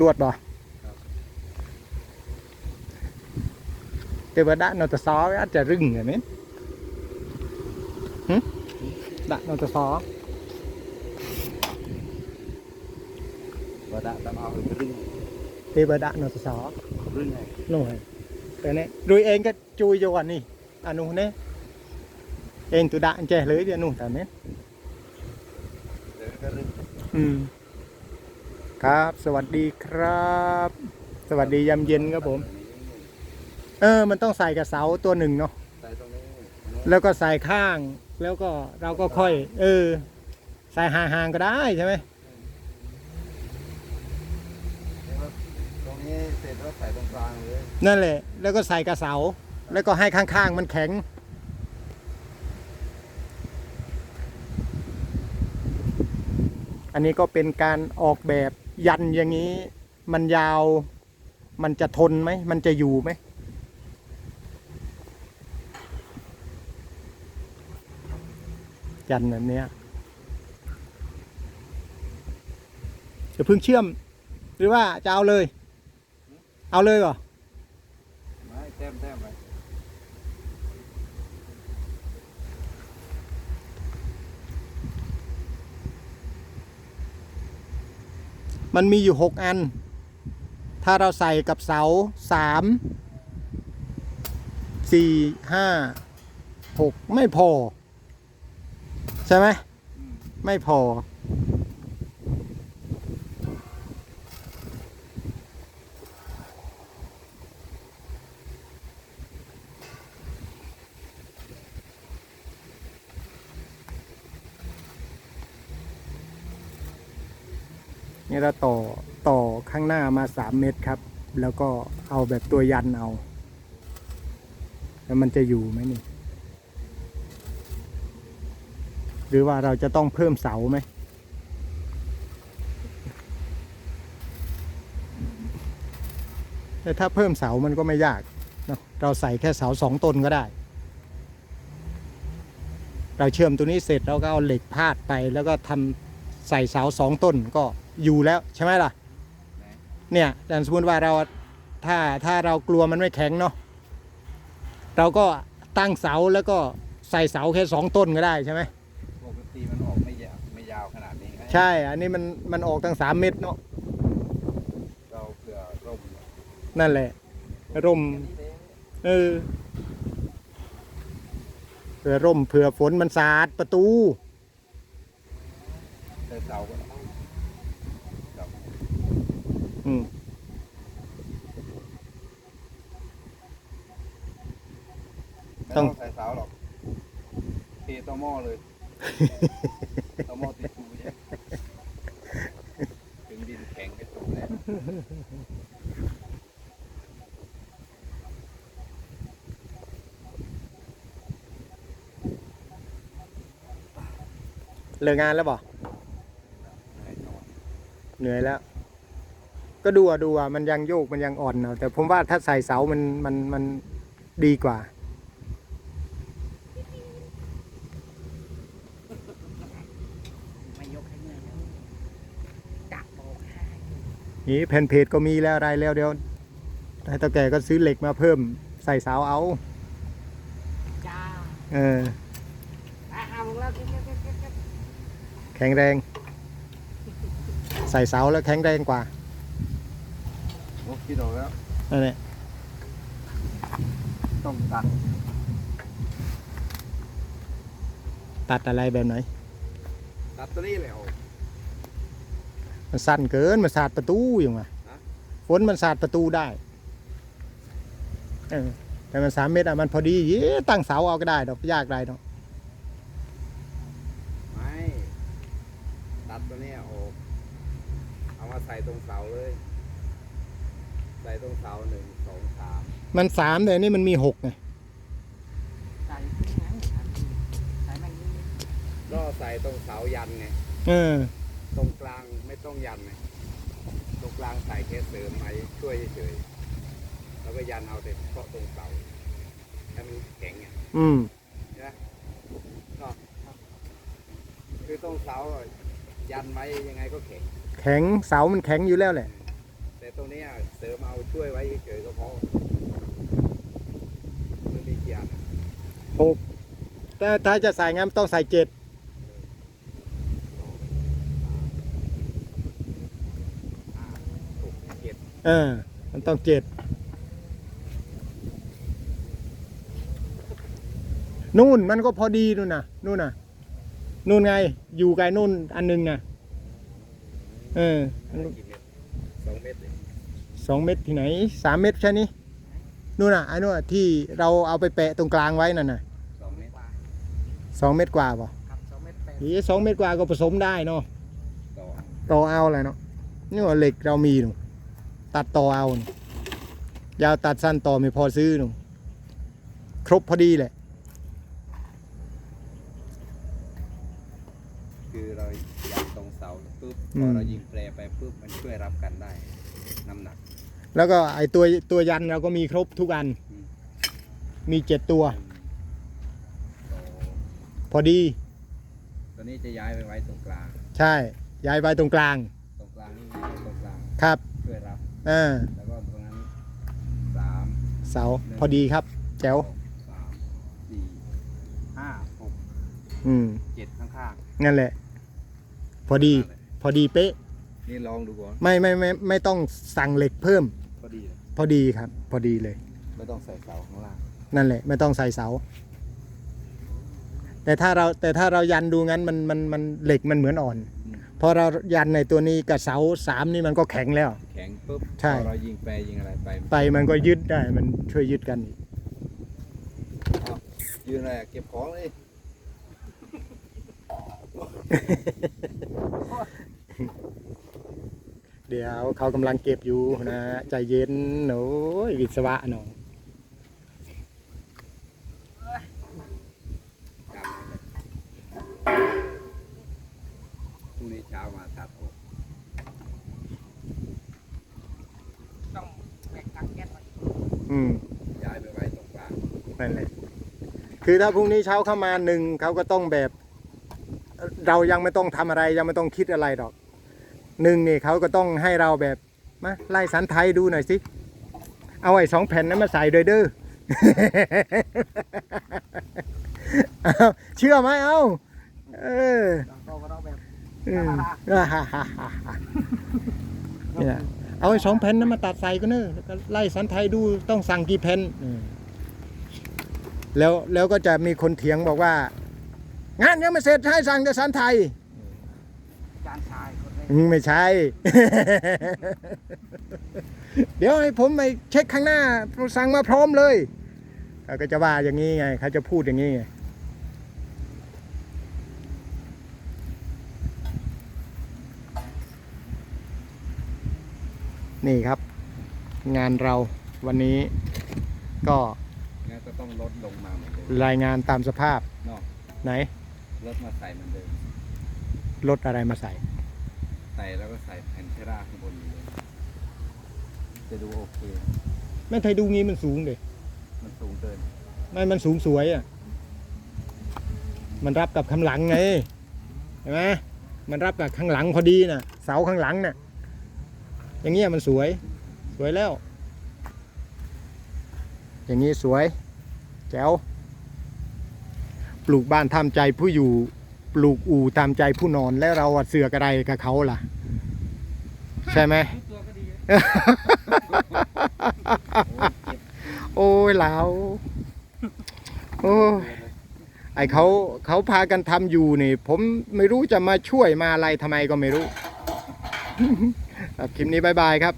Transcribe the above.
ลวดบ่แต่ว่าดะนอตซออาจจะรึงไงมั้ยหึดะนอตซอว่าได้ตามเอาไปรึ่งแต่ว่าดะนอตซอรึ่งไงนู่นแต่เนี่ยดูเองก็จุยโยนนี่อันนู้นเนี่ยเองตัวดะอันแจเลยเดี๋ยวนู่นแต่เนี้ยเดี๋ยวก็รึ่งอืม ครับ สวัสดีครับ สวัสดียามเย็นครับผม เออ มันต้องใส่กับเสาตัวหนึ่งเนาะใส่ตรงนี้แล้วก็ใส่ข้าง แล้วก็เราก็ค่อย เออ ใส่ห่างๆก็ได้ใช่ไหมตรงนี้เสร็จแล้วใส่ตรงกลางเลยนั่นแหละ แล้วก็ใส่กับเสา แล้วก็ให้ข้างๆมันแข็ง อันนี้ก็เป็นการออกแบบ ยันอย่างนี้ มันยาว มันจะทนไหม มันจะอยู่ไหมยันแบบนี้จะพึ่งเชื่อม หรือว่าจะเอาเลย เอาเลยเหรอ ไม่แต้มแต้มไป มันมีอยู่หกอัน ถ้าเราใส่กับเสาสามสี่ห้าหกไม่พอ ใช่ไหม ไม่พอ นี่เราต่อต่อข้างหน้ามาสามเมตรครับ แล้วก็เอาแบบตัวยันเอา แล้วมันจะอยู่ไหมนี่ หรือว่าเราจะต้องเพิ่มเสาไหมแต่ถ้าเพิ่มเสามันก็ไม่ยากเนอะเราใส่แค่เสาสองต้นก็ได้ เราเชื่อมตัวนี้เสร็จเราก็เอาเหล็กพาดไป แล้วก็ทำใส่เสาสองต้นก็ อยู่แล้วใช่ไหมล่ะ เนี่ยแต่สมมติว่าเราถ้าถ้าเรากลัวมันไม่แข็งเนาะเราก็ตั้งเสาแล้วก็ใส่เสาแค่สองต้นก็ได้ใช่ไหมปกติมันออกไม่ยาวไม่ยาวขนาดนี้ไงใช่ อันนี้มันมันออกตั้งสามเมตรเนาะเราเผื่อร่มนั่นแหละ ร่มเออเผื่อร่มเผื่อฝนมันสาดประตู แต่เสาก็ได้เสา อืมไม่ต้ต้อองงใส่เสาหรอกเทต่อหม้อเลยต่อหม้อติดตูเนี่ยถึงดินแข็งไปตูแล้วเลิกงานแล้วบ่แน่นอนเหนื่อยแล้ว ก็ดูอะดูอะมันยังโยกมันยังอ่อนเนาะแต่ผมว่าถ้าใส่เสามันมันมันดีกว่ามายกให้เมื่อยแล้วจับโบกให้นี่แผ่นเพจก็มีแล้วอะไรแล้วเดี๋ยวให้ตาแก่ก็ซื้อเหล็กมาเพิ่มใส่เสาเอา จ้าเอออาหามึงแล้วเก็บเก็บเก็บเก็บเก็บแข็งแรง ใส่เสาแล้วแข็งแรงกว่า โอ้คิดออกแล้ว นั่นแหละต้องตัดตัดอะไรแบบไหน ตัดตัวนี้เลยโอ้มันสั้นเกิน มันสาดประตูอย่างวะฮะ ฝนมันสาดประตูได้เออแต่มันสามเมตรอะมันพอดีเย้ตั้งเสาเอาก็ได้ดอกยากไรดอกไม่ ตัดตัวนี้ออก เอามาใส่ตรงเสาเลย ใส่ตรงเสาหนึ่งสองสามมันสามแต่อันนี่มันมีหกไงใส่ที่ไหนใส่มันนี่ก็ใส่ตรงเสายันไงเออ ตรงกลางไม่ต้องยันไงตรงกลางใส่แค่เสริมไม้ช่วยเฉยๆแล้วก็ยันเอาแต่เฉพาะตรงเสาให้มันแข็งไงอืม นะก็คือตรงเสาอะยันไว้ยังไงก็แข็ง แข็งเสามันแข็งอยู่แล้วแหละ ตรงนี้เสริมเอาช่วยไว้เฉยก็พอไม่มีเกียร์หกถ้าถ้าจะใส่งั้นต้องใส่เจ็ดห้าหกเจ็ดเออ มันต้องเจ็ดนู่นมันก็พอดีนู่นน่ะนู่นน่ะนู่นไง อยู่ไกลนู่นอันหนึงน่ะเออ กี่เม็ด สองเม็ดเองสองเม็ดที่ไหนสามเม็ดใช่นี้นู่นน่ะไอ้นู่นน่ะที่เราเอาไปแปะตรงกลางไว้นั่นน่ะสองเม็ดสองเม็ดกว่าป่ะครับสองเมตรแปดอีสองเม็ดกว่าก็ผสมได้เนาะต่อต่อเอาเลยเนาะนี่ว่าเหล็กเรามีหนูตัดต่อเอาหนูยาวตัดสั้นต่อไม่พอซื้อหนูครบพอดีแหละ คือเรายันตรงเสาปุ๊บ อื พอมเรายิงแปรไปปุ๊บมันช่วยรับกันได้น้ำหนัก แล้วก็ไอตัวตัวยันเราก็มีครบทุกอัน อืม มีเจ็ดตัวหนึ่งสองพอดีตัวนี้จะย้ายไปไว้ตรงกลาง ใช่ย้ายไปตรงกลางตรงกลางนี่ไว้ตรงกลางครับช่วยรับอ่าแล้วก็ตรงนั้นสามเสาพอดีครับ แจ๋วสองสามสี่ห้าหกอืมเจ็ดข้างนั่นแหละ พอๆดีพ อดีเป๊ะ นี่ลองดูก่อนไม่ไม่ไม่ไม่ต้องสั่งเหล็กเพิ่ม พอดีเลยพอดีครับ พอดีเลย ไม่ต้องใส่เสาข้างล่างนั่นแหละ ไม่ต้องใส่เสา แต่ถ้าเราแต่ถ้าเรายันดูงั้นมันมันมันเหล็กมันเหมือนอ่อนอืมพอเรายันในตัวนี้กับเสาสามนี่มันก็แข็งแล้ว แข็งปุ๊บใช่ พอเรายิงแปรยิงอะไรไปไปมันก็ยึดได้มันช่วยยึดกันอีกเอายืนอะไรอะเก็บของเลย เดี๋ยวเขากำลังเก็บอยู่นะใจเย็นโอ้ยวิศวะหนองจำไว้เลยพรุ่งนี้เช้ามาตัดออกต้องแบ่งตังค์แก๊สไว้อืมย้ายไปไว้ตรงกลางนั่นแหละคือถ้าพรุ่งนี้เช้าเข้ามาหนึ่งเขาก็ต้องแบบ เรายังไม่ต้องทำอะไรยังไม่ต้องคิดอะไรหรอก หนึ่งนี่เขาก็ต้องให้เราแบบมาไล่สันไทยดูหน่อยสิเอาไอ้สองแผ่นนั้นมาใส่ด้วยเด้อเชื่อไหมเอาเออเราก็ต้องแบบเนี่ยเอาไอ้สองแผ่นนั้นมาตัดใส่ก็เนอะไล่สันไทยดูต้องสั่งกี่แผ่นแล้วแล้วก็จะมีคนเถียงบอกว่า งานยังไม่เสร็จให้สั่งแต่สันไทย จานชายคนนี้ อืม ไม่ใช่ เดี๋ยวให้ผมไปเช็คข้างหน้าสั่งมาพร้อมเลยเขาก็จะว่าอย่างนี้ไงเขาจะพูดอย่างนี้ไงนี่ครับ งานเราวันนี้ก็งั้นก็ต้องลดลงมาเหมือนเดิมรายงานตามสภาพเนาะไหน ลดมาใส่เหมือนเดิม ลดอะไรมาใส่ ใส่แล้วก็ใส่แผ่นเทราข้างบนอยู่เลยจะดูโอเค แม่ไทยดูงี้มันสูงเลยมันสูงเกิน ไม่มันสูงสวยอะ มันรับกับข้างหลังไงเห็นไหมมันรับกับข้างหลังพอดีน่ะ เสาข้างหลังน่ะ อย่างเงี้ยมันสวย สวยแล้ว อย่างนี้สวยแจ๋วปลูกบ้านทำใจผู้อยู่ ปลูกอู่ตามใจผู้นอนแล้วเราอะเสือกอะไรกับเขาล่ะ ใช่ไหม ตัวก็ดีโอ้ยเจ็บโอ้ยเหลาโอ้ยไอเขาเขาพากันทำอยู่นี่ ผมไม่รู้จะมาช่วยมาอะไรทำไมก็ไม่รู้ ครับคลิปนี้บายบายครับ